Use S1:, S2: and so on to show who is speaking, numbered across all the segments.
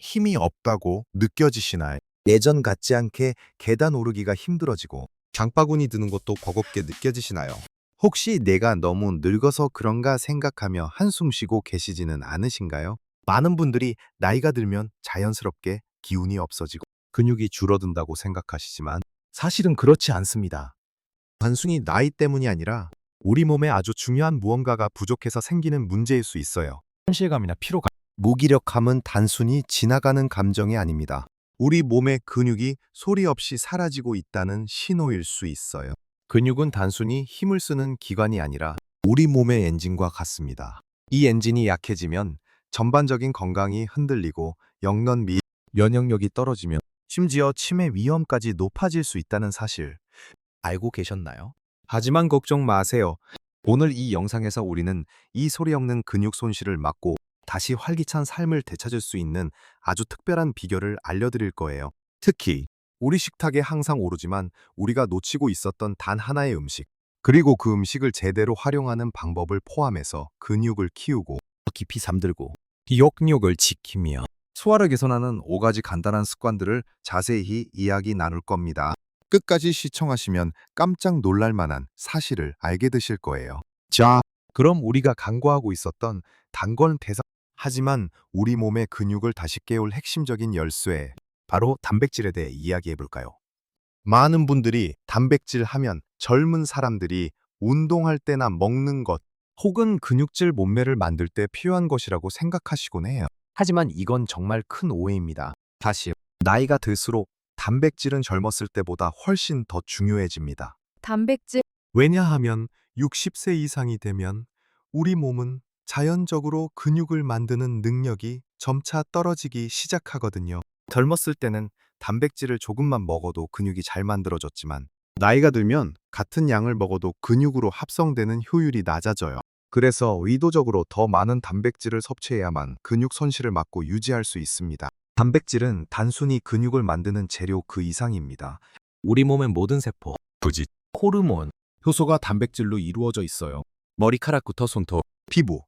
S1: 힘이 없다고 느껴지시나요?
S2: 예전 같지 않게 계단 오르기가 힘들어지고
S3: 장바구니 드는 것도 버겁게 느껴지시나요?
S2: 혹시 내가 너무 늙어서 그런가 생각하며 한숨 쉬고 계시지는 않으신가요? 많은 분들이 나이가 들면 자연스럽게 기운이 없어지고 근육이 줄어든다고 생각하시지만 사실은 그렇지 않습니다. 단순히 나이 때문이 아니라 우리 몸에 아주 중요한 무언가가 부족해서 생기는 문제일 수 있어요. 현실감이나 피로감. 무기력함은 단순히 지나가는 감정이 아닙니다. 우리 몸의 근육이 소리 없이 사라지고 있다는 신호일 수 있어요. 근육은 단순히 힘을 쓰는 기관이 아니라 우리 몸의 엔진과 같습니다. 이 엔진이 약해지면 전반적인 건강이 흔들리고 영넌 미 면역력이 떨어지며 심지어 치매 위험까지 높아질 수 있다는 사실 알고 계셨나요? 하지만 걱정 마세요. 오늘 이 영상에서 우리는 이 소리 없는 근육 손실을 막고 다시 활기찬 삶을 되찾을 수 있는 아주 특별한 비결을 알려드릴 거예요. 특히 우리 식탁에 항상 오르지만 우리가 놓치고 있었던 단 하나의 음식, 그리고 그 음식을 제대로 활용하는 방법을 포함해서 근육을 키우고 깊이 잠들고 역력을 지키며 소화를 개선하는 5가지 간단한 습관들을 자세히 이야기 나눌 겁니다. 끝까지 시청하시면 깜짝 놀랄 만한 사실을 알게 되실 거예요. 자, 그럼 우리가 강구하고 있었던 단건 대사 하지만 우리 몸의 근육을 다시 깨울 핵심적인 열쇠 바로 단백질에 대해 이야기해 볼까요? 많은 분들이 단백질 하면 젊은 사람들이 운동할 때나 먹는 것 혹은 근육질 몸매를 만들 때 필요한 것이라고 생각하시곤 해요. 하지만 이건 정말 큰 오해입니다. 다시 나이가 들수록 단백질은 젊었을 때보다 훨씬 더 중요해집니다.
S4: 단백질,
S2: 왜냐하면 60세 이상이 되면 우리 몸은 자연적으로 근육을 만드는 능력이 점차 떨어지기 시작하거든요. 젊었을 때는 단백질을 조금만 먹어도 근육이 잘 만들어졌지만 나이가 들면 같은 양을 먹어도 근육으로 합성되는 효율이 낮아져요. 그래서 의도적으로 더 많은 단백질을 섭취해야만 근육 손실을 막고 유지할 수 있습니다. 단백질은 단순히 근육을 만드는 재료 그 이상입니다. 우리 몸의 모든 세포, 부지, 호르몬, 효소가 단백질로 이루어져 있어요. 머리카락부터 손톱, 피부,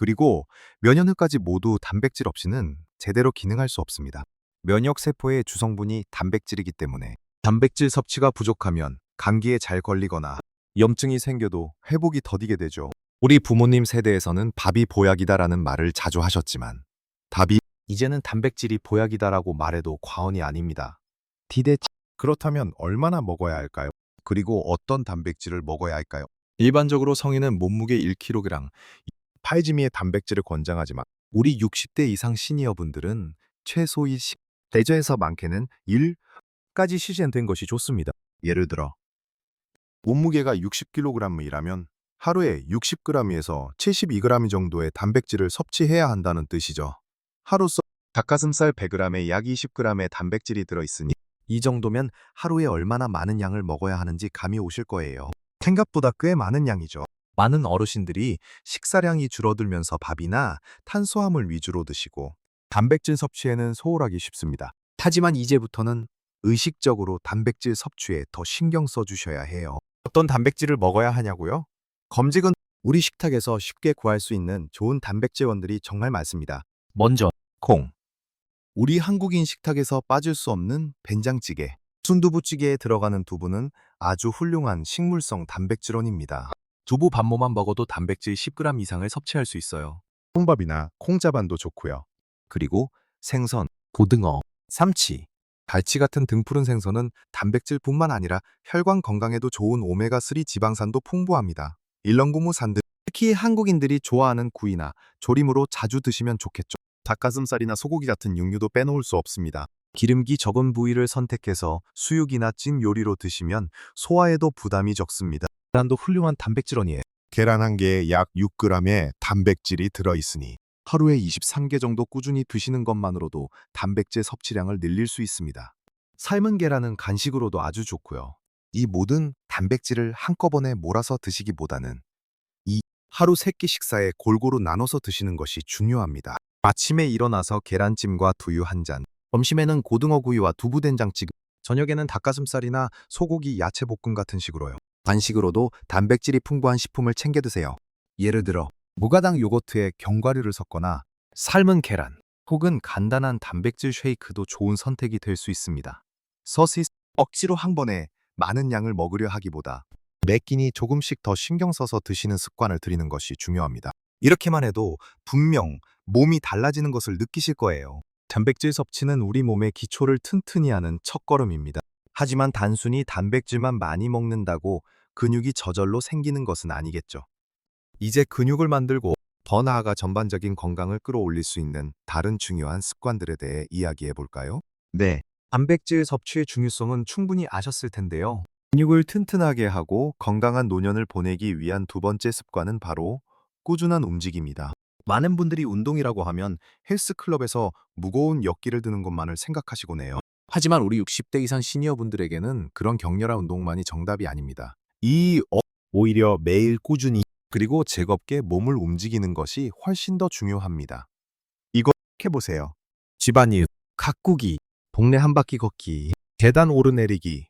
S2: 그리고 면역력까지 모두 단백질 없이는 제대로 기능할 수 없습니다. 면역 세포의 주성분이 단백질이기 때문에 단백질 섭취가 부족하면 감기에 잘 걸리거나 염증이 생겨도 회복이 더디게 되죠. 우리 부모님 세대에서는 밥이 보약이다라는 말을 자주 하셨지만 답이 이제는 단백질이 보약이다라고 말해도 과언이 아닙니다. 디대 그렇다면 얼마나 먹어야 할까요? 그리고 어떤 단백질을 먹어야 할까요? 일반적으로 성인은 몸무게 1kg, 8g의 단백질을 권장하지만 우리 60대 이상 시니어 분들은 최소 1식, 대저에서 많게는 1까지 시즌된 것이 좋습니다. 예를 들어 몸무게가 60kg이라면 하루에 60g에서 72g 정도의 단백질을 섭취해야 한다는 뜻이죠. 하루써 닭가슴살 100g에 약 20g의 단백질이 들어있으니 이 정도면 하루에 얼마나 많은 양을 먹어야 하는지 감이 오실 거예요. 생각보다 꽤 많은 양이죠. 많은 어르신들이 식사량이 줄어들면서 밥이나 탄수화물 위주로 드시고 단백질 섭취에는 소홀하기 쉽습니다. 하지만 이제부터는 의식적으로 단백질 섭취에 더 신경 써주셔야 해요. 어떤 단백질을 먹어야 하냐고요? 검직은 우리 식탁에서 쉽게 구할 수 있는 좋은 단백질원들이 정말 많습니다. 먼저 콩. 우리 한국인 식탁에서 빠질 수 없는 된장찌개. 순두부찌개에 들어가는 두부는 아주 훌륭한 식물성 단백질원입니다. 두부 반모만 먹어도 단백질 10g 이상을 섭취할 수 있어요. 콩밥이나 콩자반도 좋고요. 그리고 생선, 고등어, 삼치, 갈치 같은 등푸른 생선은 단백질뿐만 아니라 혈관 건강에도 좋은 오메가3 지방산도 풍부합니다. 일렁고무산 등 특히 한국인들이 좋아하는 구이나 조림으로 자주 드시면 좋겠죠. 닭가슴살이나 소고기 같은 육류도 빼놓을 수 없습니다. 기름기 적은 부위를 선택해서 수육이나 찜 요리로 드시면 소화에도 부담이 적습니다. 계란도 훌륭한 단백질원이에요. 계란 한 개에 약 6g의 단백질이 들어있으니 하루에 23개 정도 꾸준히 드시는 것만으로도 단백질 섭취량을 늘릴 수 있습니다. 삶은 계란은 간식으로도 아주 좋고요. 이 모든 단백질을 한꺼번에 몰아서 드시기보다는 이 하루 세끼 식사에 골고루 나눠서 드시는 것이 중요합니다. 아침에 일어나서 계란찜과 두유 한 잔, 점심에는 고등어구이와 두부된장찌개, 저녁에는 닭가슴살이나 소고기 야채볶음 같은 식으로요. 간식으로도 단백질이 풍부한 식품을 챙겨 드세요. 예를 들어 무가당 요거트에 견과류를 섞거나 삶은 계란, 혹은 간단한 단백질 쉐이크도 좋은 선택이 될 수 있습니다. 서시스 억지로 한 번에 많은 양을 먹으려 하기보다
S3: 매 끼니 조금씩 더 신경 써서 드시는 습관을 들이는 것이 중요합니다.
S2: 이렇게만 해도 분명 몸이 달라지는 것을 느끼실 거예요. 단백질 섭취는 우리 몸의 기초를 튼튼히 하는 첫걸음입니다. 하지만 단순히 단백질만 많이 먹는다고 근육이 저절로 생기는 것은 아니겠죠. 이제 근육을 만들고
S3: 더 나아가 전반적인 건강을 끌어올릴 수 있는 다른 중요한 습관들에 대해 이야기해 볼까요?
S2: 네, 단백질 섭취의 중요성은 충분히 아셨을 텐데요. 근육을 튼튼하게 하고 건강한 노년을 보내기 위한 두 번째 습관은 바로 꾸준한 움직임이다. 많은 분들이 운동이라고 하면 헬스클럽에서 무거운 역기를 드는 것만을 생각하시곤 해요. 하지만 우리 60대 이상 시니어분들에게는 그런 격렬한 운동만이 정답이 아닙니다. 이 어, 오히려 매일 꾸준히 그리고 즐겁게 몸을 움직이는 것이 훨씬 더 중요합니다. 이거 해보세요. 집안일, 가꾸기, 동네 한 바퀴 걷기, 계단 오르내리기,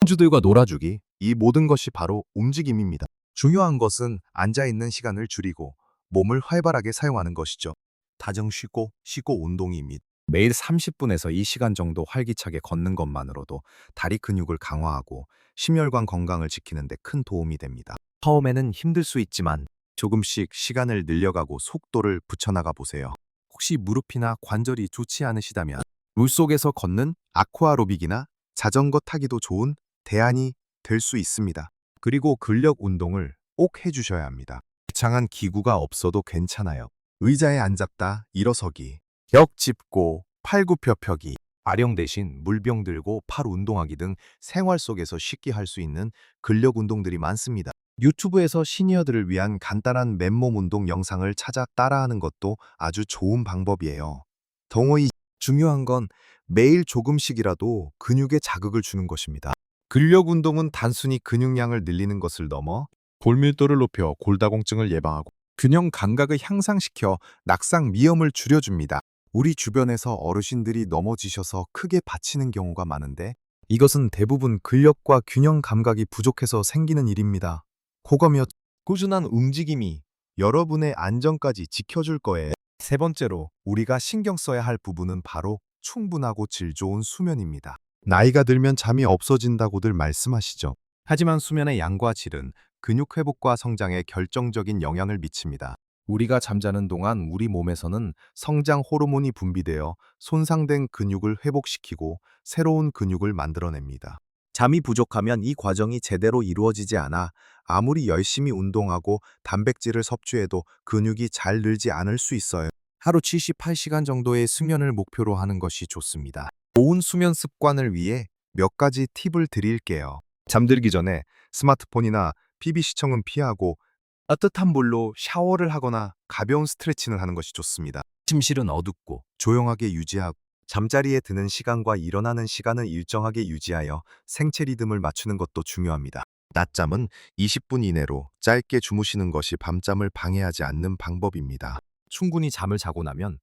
S2: 손주들과 놀아주기, 이 모든 것이 바로 움직임입니다. 중요한 것은 앉아있는 시간을 줄이고 몸을 활발하게 사용하는 것이죠. 다정 쉬고 쉬고 운동입니다. 매일 30분에서 2시간 정도 활기차게 걷는 것만으로도 다리 근육을 강화하고 심혈관 건강을 지키는 데 큰 도움이 됩니다. 처음에는 힘들 수 있지만 조금씩 시간을 늘려가고 속도를 붙여나가 보세요. 혹시 무릎이나 관절이 좋지 않으시다면 물속에서 걷는 아쿠아로빅이나 자전거 타기도 좋은 대안이 될 수 있습니다. 그리고 근력 운동을 꼭 해주셔야 합니다. 장한 기구가 없어도 괜찮아요. 의자에 앉았다 일어서기, 벽 짚고 팔굽혀 펴기, 아령 대신 물병 들고 팔 운동하기 등 생활 속에서 쉽게 할 수 있는 근력 운동들이 많습니다. 유튜브에서 시니어들을 위한 간단한 맨몸 운동 영상을 찾아 따라하는 것도 아주 좋은 방법이에요. 동호이 중요한 건 매일 조금씩이라도 근육에 자극을 주는 것입니다. 근력 운동은 단순히 근육량을 늘리는 것을 넘어 골밀도를 높여 골다공증을 예방하고 균형 감각을 향상시켜 낙상 위험을 줄여줍니다. 우리 주변에서 어르신들이 넘어지셔서 크게 다치는 경우가 많은데 이것은 대부분 근력과 균형 감각이 부족해서 생기는 일입니다. 고거며 꾸준한 움직임이 여러분의 안전까지 지켜줄 거예요. 세 번째로 우리가 신경 써야 할 부분은 바로 충분하고 질 좋은 수면입니다. 나이가 들면 잠이 없어진다고들 말씀하시죠. 하지만 수면의 양과 질은 근육 회복과 성장에 결정적인 영향을 미칩니다. 우리가 잠자는 동안 우리 몸에서는 성장 호르몬이 분비되어 손상된 근육을 회복시키고 새로운 근육을 만들어냅니다. 잠이 부족하면 이 과정이 제대로 이루어지지 않아 아무리 열심히 운동하고 단백질을 섭취해도 근육이 잘 늘지 않을 수 있어요. 하루 78시간 정도의 수면을 목표로 하는 것이 좋습니다. 좋은 수면 습관을 위해 몇 가지 팁을 드릴게요. 잠들기 전에 스마트폰이나 TV 시청은 피하고 따뜻한 물로 샤워를 하거나 가벼운 스트레칭을 하는 것이 좋습니다. 침실은 어둡고 조용하게 유지하고 잠자리에 드는 시간과 일어나는 시간을 일정하게 유지하여 생체 리듬을 맞추는 것도 중요합니다. 낮잠은 20분 이내로 짧게 주무시는 것이 밤잠을 방해하지 않는 방법입니다. 충분히 잠을 자고 나면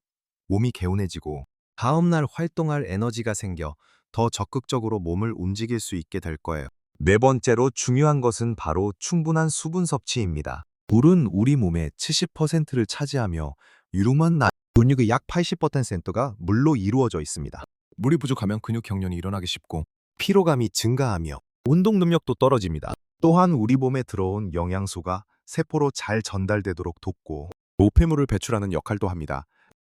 S2: 몸이 개운해지고 다음날 활동할 에너지가 생겨 더 적극적으로 몸을 움직일 수 있게 될 거예요. 네 번째로 중요한 것은 바로 충분한 수분 섭취입니다. 물은 우리 몸의 70%를 차지하며 유름한 나 근육의 약 80%가 물로 이루어져 있습니다. 물이 부족하면 근육 경련이 일어나기 쉽고 피로감이 증가하며 운동 능력도 떨어집니다. 또한 우리 몸에 들어온 영양소가 세포로 잘 전달되도록 돕고 노폐물을 배출하는 역할도 합니다.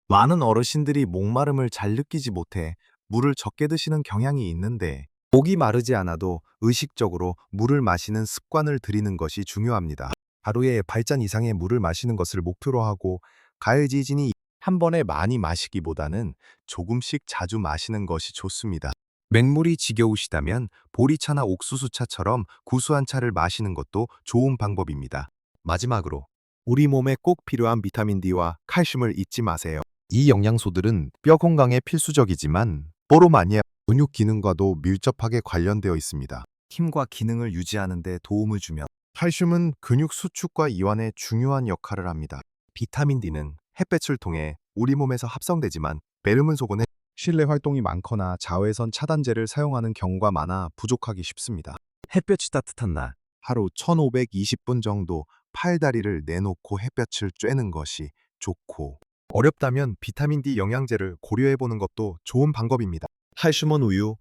S2: 많은 어르신들이 목마름을 잘 느끼지 못해 물을 적게 드시는 경향이 있는데 목이 마르지 않아도 의식적으로 물을 마시는 습관을 들이는 것이 중요합니다. 하루에 발잔 이상의 물을 마시는 것을 목표로 하고 가을 지진이 한 번에 많이 마시기보다는 조금씩 자주 마시는 것이 좋습니다. 맹물이 지겨우시다면 보리차나 옥수수차처럼 구수한 차를 마시는 것도 좋은 방법입니다. 마지막으로 우리 몸에 꼭 필요한 비타민 D와 칼슘을 잊지 마세요. 이 영양소들은 뼈 건강에 필수적이지만 뽀로마니아 근육 기능과도 밀접하게 관련되어 있습니다. 힘과 기능을 유지하는 데 도움을 주며 칼슘은 근육 수축과 이완에 중요한 역할을 합니다. 비타민 D는 햇볕을 통해 우리 몸에서 합성되지만 베르문 속은 실내 활동이 많거나 자외선 차단제를 사용하는 경우가 많아 부족하기 쉽습니다. 햇볕이 따뜻한 날 하루 1520분 정도 팔다리를 내놓고 햇볕을 쬐는 것이 좋고 어렵다면 비타민 D 영양제를 고려해 보는 것도 좋은 방법입니다. 칼슘원 우유,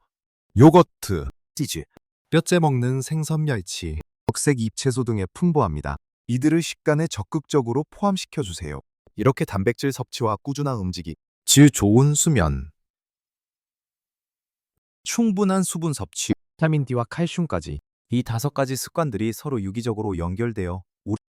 S3: 요거트,
S2: 치즈, 뼈째 먹는 생선 멸치,
S3: 적색 잎채소 등에 풍부합니다. 이들을 식단에 적극적으로 포함시켜 주세요.
S2: 이렇게 단백질 섭취와 꾸준한 움직임, 질 좋은 수면, 충분한 수분 섭취, 비타민 D와 칼슘까지 이 다섯 가지 습관들이 서로 유기적으로 연결되어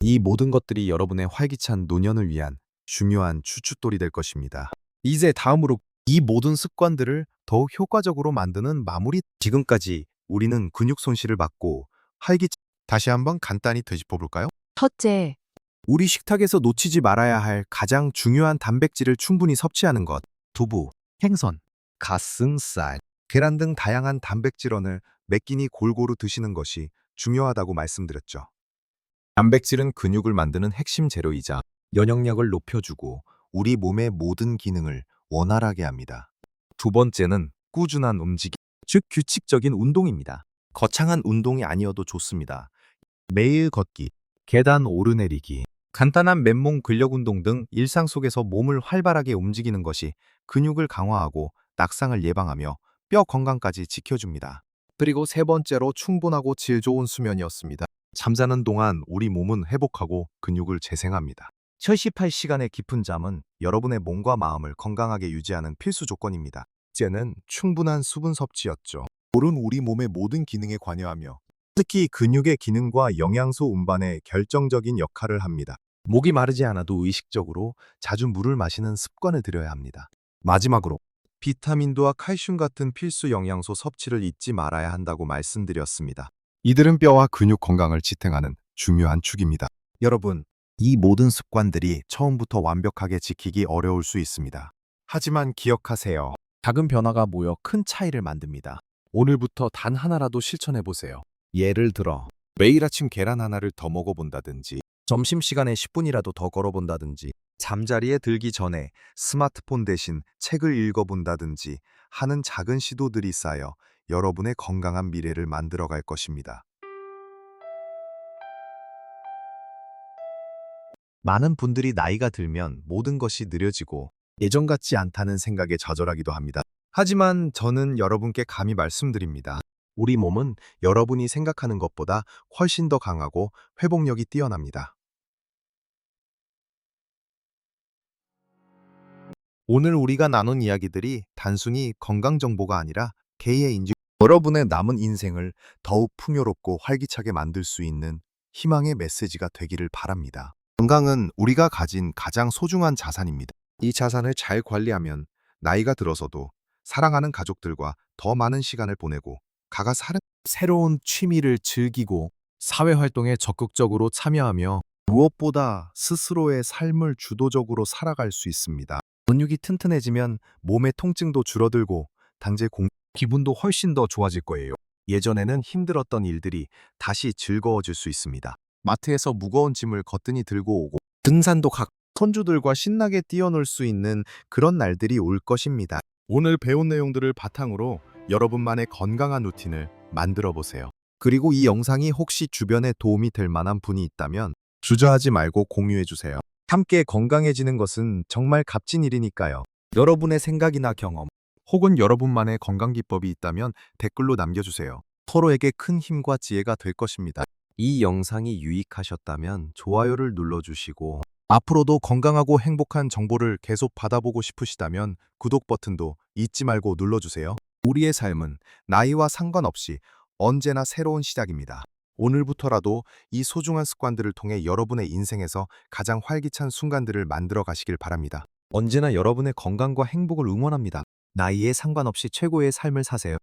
S2: 이 모든 것들이 여러분의 활기찬 노년을 위한 중요한 추춧돌이 될 것입니다. 이제 다음으로 이 모든 습관들을 더욱 효과적으로 만드는 마무리 지금까지 우리는 근육 손실을 막고 활기 다시 한번 간단히 되짚어 볼까요?
S4: 첫째,
S2: 우리 식탁에서 놓치지 말아야 할 가장 중요한 단백질을 충분히 섭취하는 것. 두부, 생선, 가슴살, 계란 등 다양한 단백질원을 몇 끼니 골고루 드시는 것이 중요하다고 말씀드렸죠. 단백질은 근육을 만드는 핵심 재료이자 면역력을 높여주고 우리 몸의 모든 기능을 원활하게 합니다. 두 번째는 꾸준한 움직임, 즉 규칙적인 운동입니다. 거창한 운동이 아니어도 좋습니다. 매일 걷기, 계단 오르내리기, 간단한 맨몸 근력 운동 등 일상 속에서 몸을 활발하게 움직이는 것이 근육을 강화하고 낙상을 예방하며 뼈 건강까지 지켜줍니다. 그리고 세 번째로 충분하고 질 좋은 수면이었습니다. 잠자는 동안 우리 몸은 회복하고 근육을 재생합니다. 휴식할 시간의 깊은 잠은 여러분의 몸과 마음을 건강하게 유지하는 필수 조건입니다. 째는 충분한 수분 섭취였죠. 물은 우리 몸의 모든 기능에 관여하며 특히 근육의 기능과 영양소 운반에 결정적인 역할을 합니다. 목이 마르지 않아도 의식적으로 자주 물을 마시는 습관을 들여야 합니다. 마지막으로 비타민도와 칼슘 같은 필수 영양소 섭취를 잊지 말아야 한다고 말씀드렸습니다. 이들은 뼈와 근육 건강을 지탱하는 중요한 축입니다. 여러분, 이 모든 습관들이 처음부터 완벽하게 지키기 어려울 수 있습니다. 하지만 기억하세요. 작은 변화가 모여 큰 차이를 만듭니다. 오늘부터 단 하나라도 실천해 보세요. 예를 들어 매일 아침 계란 하나를 더 먹어본다든지 점심시간에 10분이라도 더 걸어본다든지 잠자리에 들기 전에 스마트폰 대신 책을 읽어본다든지 하는 작은 시도들이 쌓여 여러분의 건강한 미래를 만들어갈 것입니다. 많은 분들이 나이가 들면 모든 것이 느려지고 예전 같지 않다는 생각에 좌절하기도 합니다. 하지만 저는 여러분께 감히 말씀드립니다. 우리 몸은 여러분이 생각하는 것보다 훨씬 더 강하고 회복력이 뛰어납니다. 오늘 우리가 나눈 이야기들이 단순히 건강 정보가 아니라 개의 인지 여러분의 남은 인생을 더욱 풍요롭고 활기차게 만들 수 있는 희망의 메시지가 되기를 바랍니다. 건강은 우리가 가진 가장 소중한 자산입니다. 이 자산을 잘 관리하면 나이가 들어서도 사랑하는 가족들과 더 많은 시간을 보내고 가가 새로운 취미를 즐기고 사회 활동에 적극적으로 참여하며 무엇보다 스스로의 삶을 주도적으로 살아갈 수 있습니다. 근육이 튼튼해지면 몸의 통증도 줄어들고 당제 공 기분도 훨씬 더 좋아질 거예요. 예전에는 힘들었던 일들이 다시 즐거워질 수 있습니다. 마트에서 무거운 짐을 거뜬히 들고 오고 등산도 각 손주들과 신나게 뛰어놀 수 있는 그런 날들이 올 것입니다. 오늘 배운 내용들을 바탕으로 여러분만의 건강한 루틴을 만들어 보세요. 그리고 이 영상이 혹시 주변에 도움이 될 만한 분이 있다면 주저하지 말고 공유해 주세요. 함께 건강해지는 것은 정말 값진 일이니까요. 여러분의 생각이나 경험, 혹은 여러분만의 건강 기법이 있다면 댓글로 남겨주세요. 서로에게 큰 힘과 지혜가 될 것입니다. 이 영상이 유익하셨다면 좋아요를 눌러주시고 앞으로도 건강하고 행복한 정보를 계속 받아보고 싶으시다면 구독 버튼도 잊지 말고 눌러주세요. 우리의 삶은 나이와 상관없이 언제나 새로운 시작입니다. 오늘부터라도 이 소중한 습관들을 통해 여러분의 인생에서 가장 활기찬 순간들을 만들어 가시길 바랍니다. 언제나 여러분의 건강과 행복을 응원합니다. 나이에 상관없이 최고의 삶을 사세요.